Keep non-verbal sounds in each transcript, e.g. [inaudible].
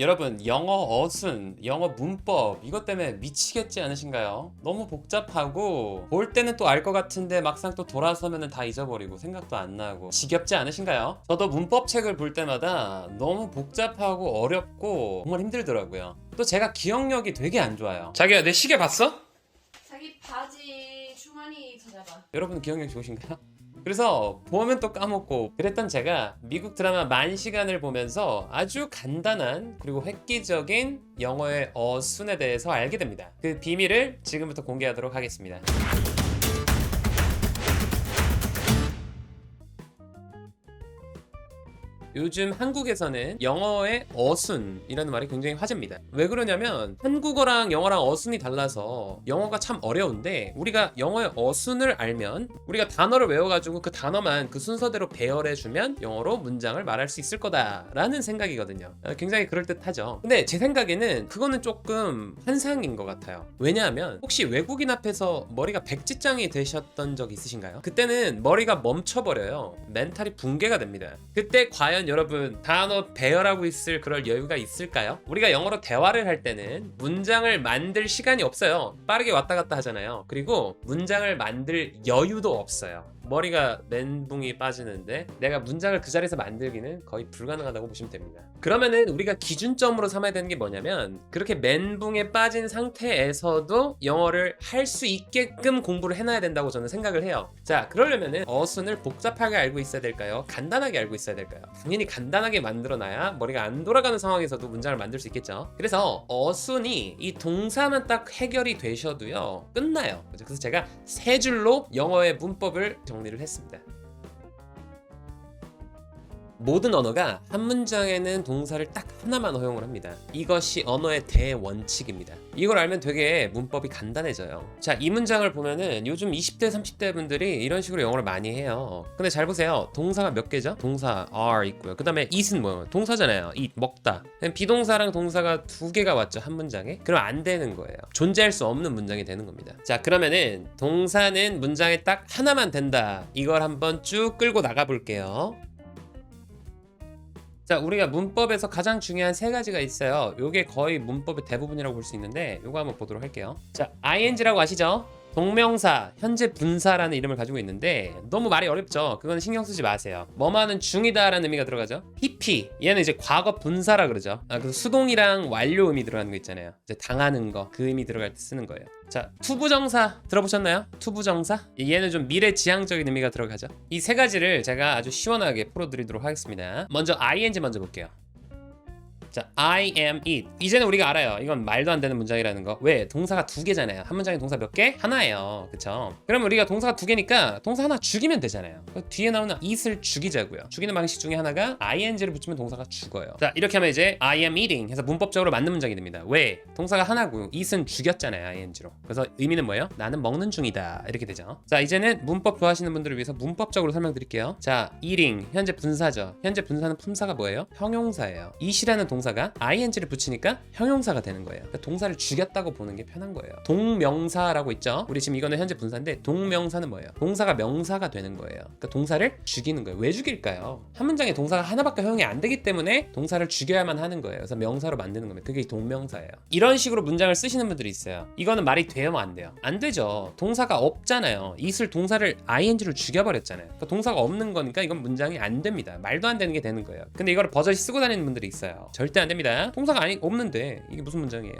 여러분 영어 어순, 영어 문법 이것 때문에 미치겠지 않으신가요? 너무 복잡하고 볼 때는 또 알 것 같은데 막상 또 돌아서면 다 잊어버리고 생각도 안 나고 지겹지 않으신가요? 저도 문법 책을 볼 때마다 너무 복잡하고 어렵고 정말 힘들더라고요. 또 제가 기억력이 되게 안 좋아요. 자기야 내 시계 봤어? 자기 바지 주머니 찾아봐. 여러분 기억력 좋으신가요? 그래서 보면 또 까먹고 그랬던 제가 미국 드라마 만 시간을 보면서 아주 간단한 그리고 획기적인 영어의 어순에 대해서 알게 됩니다. 그 비밀을 지금부터 공개하도록 하겠습니다. 요즘 한국에서는 영어의 어순이라는 말이 굉장히 화제입니다. 왜 그러냐면 한국어랑 영어랑 어순이 달라서 영어가 참 어려운데 우리가 영어의 어순을 알면 우리가 단어를 외워가지고 그 단어만 그 순서대로 배열해주면 영어로 문장을 말할 수 있을 거다라는 생각이거든요. 어, 굉장히 그럴듯하죠. 근데 제 생각에는 그거는 조금 환상인 것 같아요. 왜냐하면 혹시 외국인 앞에서 머리가 백지장이 되셨던 적 있으신가요? 그때는 머리가 멈춰버려요. 멘탈이 붕괴가 됩니다. 그때 과연 여러분 단어 배열하고 있을 그럴 여유가 있을까요? 우리가 영어로 대화를 할 때는 문장을 만들 시간이 없어요. 빠르게 왔다 갔다 하잖아요. 그리고 문장을 만들 여유도 없어요. 머리가 멘붕이 빠지는데 내가 문장을 그 자리에서 만들기는 거의 불가능하다고 보시면 됩니다. 그러면은 우리가 기준점으로 삼아야 되는 게 뭐냐면 그렇게 멘붕에 빠진 상태에서도 영어를 할 수 있게끔 공부를 해놔야 된다고 저는 생각을 해요. 자, 그러려면은 어순을 복잡하게 알고 있어야 될까요? 간단하게 알고 있어야 될까요? 당연히 간단하게 만들어놔야 머리가 안 돌아가는 상황에서도 문장을 만들 수 있겠죠. 그래서 어순이 이 동사만 딱 해결이 되셔도요 끝나요. 그래서 제가 세 줄로 영어의 문법을 정리를 했습니다. 모든 언어가 한 문장에는 동사를 딱 하나만 허용을 합니다. 이것이 언어의 대원칙입니다. 이걸 알면 되게 문법이 간단해져요. 자, 이 문장을 보면은 요즘 20대, 30대 분들이 이런 식으로 영어를 많이 해요. 근데 잘 보세요. 동사가 몇 개죠? 동사 are 있고요. 그 다음에 eat은 뭐예요? 동사잖아요. eat, 먹다. 비동사랑 동사가 두 개가 왔죠. 한 문장에. 그럼 안 되는 거예요. 존재할 수 없는 문장이 되는 겁니다. 자, 그러면은 동사는 문장에 딱 하나만 된다. 이걸 한번 쭉 끌고 나가 볼게요. 자, 우리가 문법에서 가장 중요한 세 가지가 있어요. 요게 거의 문법의 대부분이라고 볼 수 있는데 요거 한번 보도록 할게요. 자, ing라고 아시죠? 동명사, 현재 분사라는 이름을 가지고 있는데 너무 말이 어렵죠. 그건 신경 쓰지 마세요. 뭐뭐하는 중이다라는 의미가 들어가죠. pp 얘는 이제 과거 분사라 그러죠. 아, 그래서 수동이랑 완료 의미 들어가는 거 있잖아요. 이제 당하는 거 그 의미 들어갈 때 쓰는 거예요. 자, 투부정사 들어보셨나요? 투부정사? 얘는 좀 미래지향적인 의미가 들어가죠. 이 세 가지를 제가 아주 시원하게 풀어드리도록 하겠습니다. 먼저 ing 먼저 볼게요. 자, I am it. 이제는 우리가 알아요. 이건 말도 안 되는 문장이라는 거. 왜? 동사가 두 개잖아요. 한 문장에 동사 몇 개? 하나예요. 그쵸? 그럼 우리가 동사가 두 개니까 동사 하나 죽이면 되잖아요. 그 뒤에 나오는 it을 죽이자고요. 죽이는 방식 중에 하나가 ing를 붙이면 동사가 죽어요. 자, 이렇게 하면 이제 I am eating 해서 문법적으로 맞는 문장이 됩니다. 왜? 동사가 하나고 it은 죽였잖아요. ing로. 그래서 의미는 뭐예요? 나는 먹는 중이다. 이렇게 되죠. 자, 이제는 문법 좋아하시는 분들을 위해서 문법적으로 설명드릴게요. 자, eating 현재 분사죠. 현재 분사는 품사가 뭐예요? 형용사예요. it이라는 동사 가 ing를 붙이니까 형용사가 되는 거예요. 그러니까 동사를 죽였다고 보는 게 편한 거예요. 동명사라고 있죠. 우리 지금 이거는 현재 분사인데 동명사는 뭐예요? 동사가 명사가 되는 거예요. 그러니까 동사를 죽이는 거예요. 왜 죽일까요? 한 문장에 동사가 하나밖에 허용이 안 되기 때문에 동사를 죽여야만 하는 거예요. 그래서 명사로 만드는 겁니다. 그게 동명사예요. 이런 식으로 문장을 쓰시는 분들이 있어요. 이거는 말이 돼요, 안 돼요? 안 되죠. 동사가 없잖아요. 이슬 동사를 ing를 죽여버렸잖아요. 그러니까 동사가 없는 거니까 이건 문장이 안 됩니다. 말도 안 되는 게 되는 거예요. 근데 이거를 버젓이 쓰고 다니는 분들이 있어요. 절대 안 됩니다. 동사가 아니 없는데 이게 무슨 문장이에요?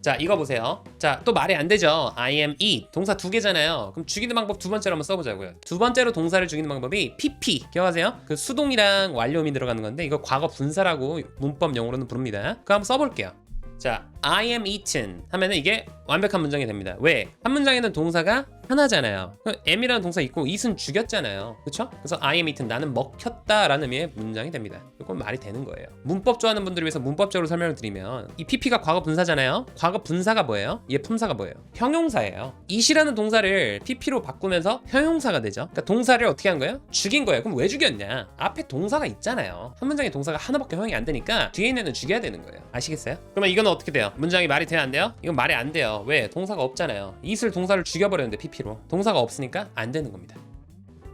자 이거 보세요. 자 또 말이 안 되죠? I am eat 동사 두 개잖아요. 그럼 죽이는 방법 두 번째로 한번 써보자고요. 두 번째로 동사를 죽이는 방법이 pp. 기억하세요? 그 수동이랑 완료음이 들어가는 건데 이거 과거 분사라고 문법 용어로는 부릅니다. 그거 한번 써볼게요. 자 I am eaten 하면은 이게 완벽한 문장이 됩니다 왜? 한 문장에는 동사가 하나잖아요 am이라는 동사 있고 eat은 죽였잖아요 그쵸? 그래서 I am eaten 나는 먹혔다 라는 의미의 문장이 됩니다 이건 말이 되는 거예요 문법 좋아하는 분들을 위해서 문법적으로 설명을 드리면 이 pp가 과거 분사잖아요 과거 분사가 뭐예요? 얘 품사가 뭐예요? 형용사예요 it이라는 동사를 pp로 바꾸면서 형용사가 되죠 그러니까 동사를 어떻게 한 거예요? 죽인 거예요 그럼 왜 죽였냐? 앞에 동사가 있잖아요 한 문장에 동사가 하나밖에 허용이 안 되니까 뒤에 있는 애는 죽여야 되는 거예요 아시겠어요? 그러면 이건 어떻게 돼요? 문장이 말이 돼요 안 돼요? 이건 말이 안 돼요 왜? 동사가 없잖아요 it을 동사를 죽여버렸는데 pp로 동사가 없으니까 안 되는 겁니다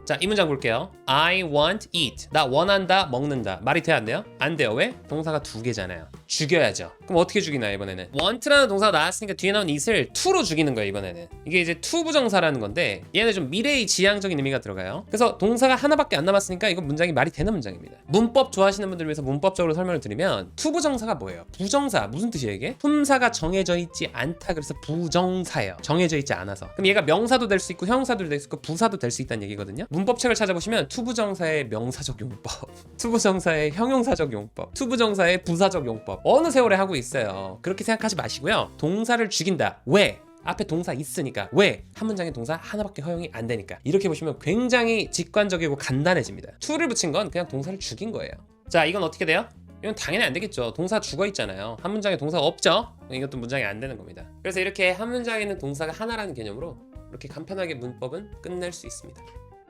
자, 이 문장 볼게요. I want eat. 나 원한다, 먹는다. 말이 돼, 안 돼요? 안 돼요. 왜? 동사가 두 개잖아요. 죽여야죠. 그럼 어떻게 죽이나, 이번에는? want라는 동사가 나왔으니까 뒤에 나온 it을 to로 죽이는 거예요, 이번에는. 이게 이제 to 부정사라는 건데, 얘는 좀 미래의 지향적인 의미가 들어가요. 그래서 동사가 하나밖에 안 남았으니까 이건 문장이 말이 되는 문장입니다. 문법 좋아하시는 분들 위해서 문법적으로 설명을 드리면, to 부정사가 뭐예요? 부정사. 무슨 뜻이에요, 이게? 품사가 정해져 있지 않다. 그래서 부정사예요. 정해져 있지 않아서. 그럼 얘가 명사도 될 수 있고, 형용사도 될 수 있고, 부사도 될 수 있다는 얘기거든요. 문법책을 찾아보시면 투부정사의 명사적 용법, [laughs] 투부정사의 형용사적 용법, 투부정사의 부사적 용법 어느 세월에 하고 있어요. 그렇게 생각하지 마시고요. 동사를 죽인다. 왜? 앞에 동사 있으니까 왜? 한 문장에 동사 하나밖에 허용이 안 되니까 이렇게 보시면 굉장히 직관적이고 간단해집니다 to를 붙인 건 그냥 동사를 죽인 거예요 자 이건 어떻게 돼요? 이건 당연히 안 되겠죠 동사 죽어 있잖아요 한 문장에 동사가 없죠? 이것도 문장이 안 되는 겁니다 그래서 이렇게 한 문장에 있는 동사가 하나라는 개념으로 이렇게 간편하게 문법은 끝낼 수 있습니다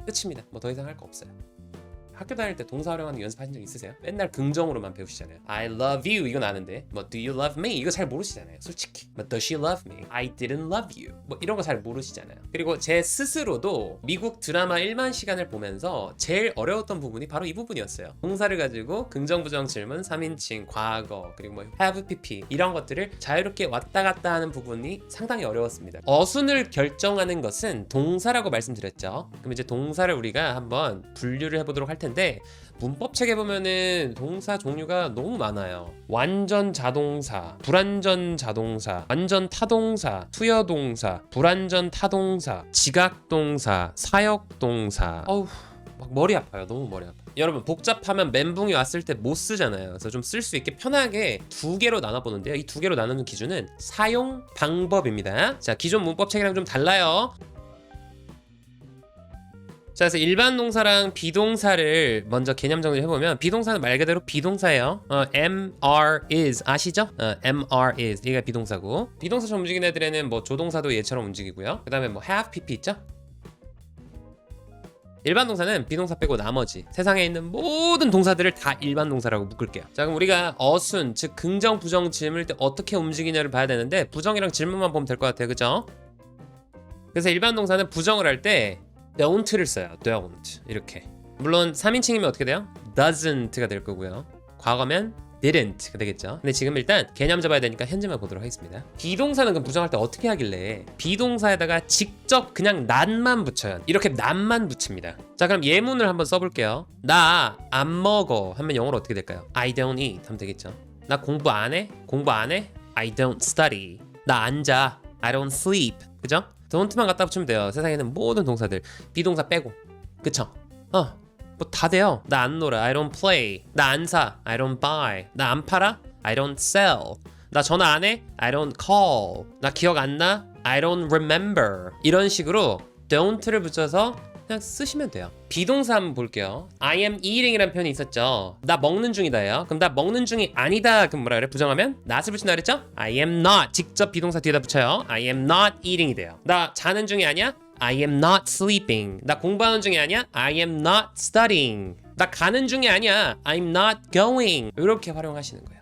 끝입니다. 뭐 더 이상 할 거 없어요. 학교 다닐 때 동사 활용하는 거 연습하신 적 있으세요? 맨날 긍정으로만 배우시잖아요. I love you 이건 아는데 뭐 do you love me 이거 잘 모르시잖아요. 솔직히. 뭐 does she love me? I didn't love you. 뭐 이런 거 잘 모르시잖아요. 그리고 제 스스로도 미국 드라마 1만 시간을 보면서 제일 어려웠던 부분이 바로 이 부분이었어요. 동사를 가지고 긍정 부정 질문 3인칭 과거 그리고 뭐 have pp 이런 것들을 자유롭게 왔다 갔다 하는 부분이 상당히 어려웠습니다. 어순을 결정하는 것은 동사라고 말씀드렸죠. 그럼 이제 동사를 우리가 한번 분류를 해보도록 할 텐데 문법책에 보면은 동사 종류가 너무 많아요. 완전 자동사, 불완전 자동사, 완전 타동사, 투여 동사, 불완전 타동사, 지각 동사, 사역 동사. 어우, 막 머리 아파요. 너무 머리 아파. 여러분 복잡하면 멘붕이 왔을 때 못 쓰잖아요. 그래서 좀 쓸 수 있게 편하게 두 개로 나눠 보는데요. 이 두 개로 나누는 기준은 사용 방법입니다. 자, 기존 문법책이랑 좀 달라요. 자, 그래서 일반 동사랑 비동사를 먼저 개념 정리를 해보면 비동사는 말 그대로 비동사예요. 어, MR is 아시죠? 어, MR is 이게 비동사고 비동사처럼 움직이는 애들에는 뭐 조동사도 얘처럼 움직이고요. 그 다음에 뭐 have pp 있죠? 일반 동사는 비동사 빼고 나머지 세상에 있는 모든 동사들을 다 일반 동사라고 묶을게요. 자, 그럼 우리가 어순, 즉 긍정, 부정 질문일 때 어떻게 움직이냐를 봐야 되는데 부정이랑 질문만 보면 될 것 같아요. 그죠? 그래서 일반 동사는 부정을 할 때 don't를 써요. don't 이렇게. 물론 3인칭이면 어떻게 돼요? doesn't가 될 거고요. 과거면 didn't가 되겠죠. 근데 지금 일단 개념 잡아야 되니까 현재만 보도록 하겠습니다. 비동사는 그럼 부정할 때 어떻게 하길래 비동사에다가 직접 그냥 난만 붙여요. 이렇게 난만 붙입니다. 자 그럼 예문을 한번 써볼게요. 나 안 먹어 하면 영어로 어떻게 될까요? I don't eat 하면 되겠죠. 나 공부 안 해? 공부 안 해? I don't study. 나 안 자. I don't sleep. 그죠? Don't만 갖다 붙이면 돼요. 세상에는 모든 동사들 비동사 빼고. 그쵸? 어. 뭐 다 돼요. 나 안 놀아. I don't play. 나 안 사. I don't buy. 나 안 팔아. I don't sell. 나 전화 안 해. I don't call. 나 기억 안 나. I don't remember. 이런 식으로 don't를 붙여서 그냥 쓰시면 돼요. 비동사 볼게요. I am eating이라는 표현이 있었죠. 나 먹는 중이다예요. 그럼 나 먹는 중이 아니다. 그럼 뭐라 그래? 부정하면 not을 붙인다 그랬죠? I am not. 직접 비동사 뒤에다 붙여요. I am not eating이 돼요. 나 자는 중이 아니야? I am not sleeping. 나 공부하는 중이 아니야? I am not studying. 나 가는 중이 아니야. I'm not going. 이렇게 활용하시는 거예요.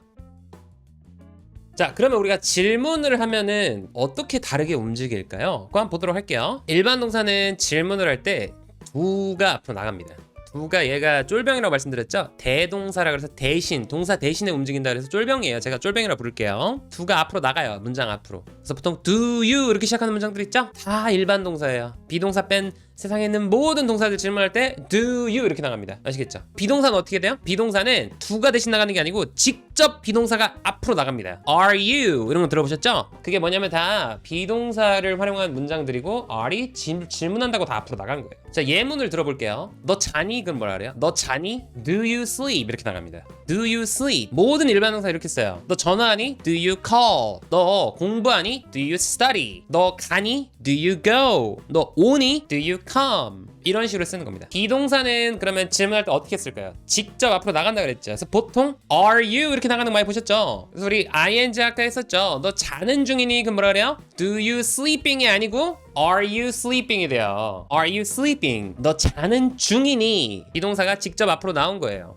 자, 그러면 우리가 질문을 하면은 어떻게 다르게 움직일까요? 그거 한번 보도록 할게요. 일반 동사는 질문을 할 때 두가 앞으로 나갑니다. 두가 얘가 쫄병이라고 말씀드렸죠? 대동사라 그래서 대신, 동사 대신에 움직인다 그래서 쫄병이에요. 제가 쫄병이라고 부를게요. 두가 앞으로 나가요. 문장 앞으로. 그래서 보통 do you 이렇게 시작하는 문장들 있죠? 다 일반 동사예요. 비동사 뺀 세상에 있는 모든 동사들 질문할 때 do you 이렇게 나갑니다. 아시겠죠? 비동사는 어떻게 돼요? 비동사는 두가 대신 나가는 게 아니고 직접 비동사가 앞으로 나갑니다. are you 이런 거 들어보셨죠? 그게 뭐냐면 다 비동사를 활용한 문장들이고 are이 질, 질문한다고 다 앞으로 나간 거예요. 자 예문을 들어볼게요. 너 자니? 그럼 뭐라 그래요? 너 자니? do you sleep 이렇게 나갑니다. do you sleep 모든 일반 동사 이렇게 써요. 너 전화하니? do you call 너 공부하니? do you study 너 가니? do you go 너 오니? do you come 이런 식으로 쓰는 겁니다. 비동사는 그러면 질문할 때 어떻게 쓸까요? 직접 앞으로 나간다 그랬죠. 그래서 보통 are you 이렇게 나가는 거 많이 보셨죠? 그래서 우리 ing 아까 했었죠. 너 자는 중이니? 그럼 뭐라 그래요? do you sleeping이 아니고 are you sleeping이 돼요. are you sleeping? 너 자는 중이니? 비동사가 직접 앞으로 나온 거예요.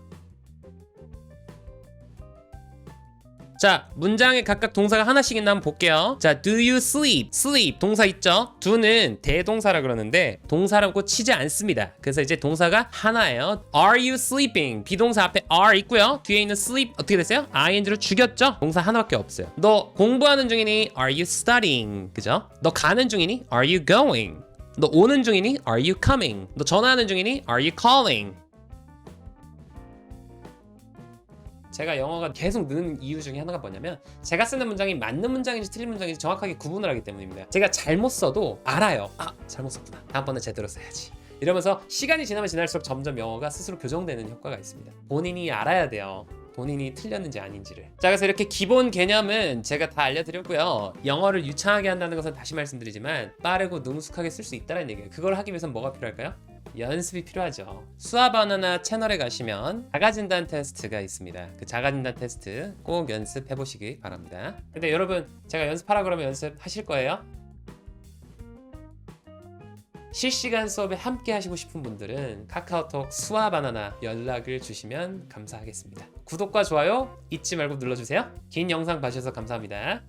자, 문장에 각각 동사가 하나씩 있나 한번 볼게요. 자, do you sleep? sleep 동사 있죠? do는 대동사라 그러는데 동사라고 치지 않습니다. 그래서 이제 동사가 하나예요. are you sleeping? 비동사 앞에 are 있고요. 뒤에 있는 sleep 어떻게 됐어요? ing로 죽였죠? 동사 하나밖에 없어요. 너 공부하는 중이니? are you studying? 그죠? 너 가는 중이니? are you going? 너 오는 중이니? are you coming? 너 전화하는 중이니? are you calling? 제가 영어가 계속 느는 이유 중에 하나가 뭐냐면 제가 쓰는 문장이 맞는 문장인지 틀린 문장인지 정확하게 구분을 하기 때문입니다. 제가 잘못 써도 알아요. 아 잘못 썼구나. 다음번에 제대로 써야지. 이러면서 시간이 지나면 지날수록 점점 영어가 스스로 교정되는 효과가 있습니다. 본인이 알아야 돼요. 본인이 틀렸는지 아닌지를. 자, 그래서 이렇게 기본 개념은 제가 다 알려드렸고요. 영어를 유창하게 한다는 것은 다시 말씀드리지만 빠르고 능숙하게 쓸 수 있다는 얘기예요. 그걸 하기 위해선 뭐가 필요할까요? 연습이 필요하죠. 수아 바나나 채널에 가시면 자가진단 테스트가 있습니다. 그 자가진단 테스트 꼭 연습해 보시기 바랍니다. 근데 여러분 제가 연습하라 그러면 연습하실 거예요? 실시간 수업에 함께 하시고 싶은 분들은 카카오톡 수아 바나나 연락을 주시면 감사하겠습니다. 구독과 좋아요 잊지 말고 눌러주세요. 긴 영상 봐주셔서 감사합니다.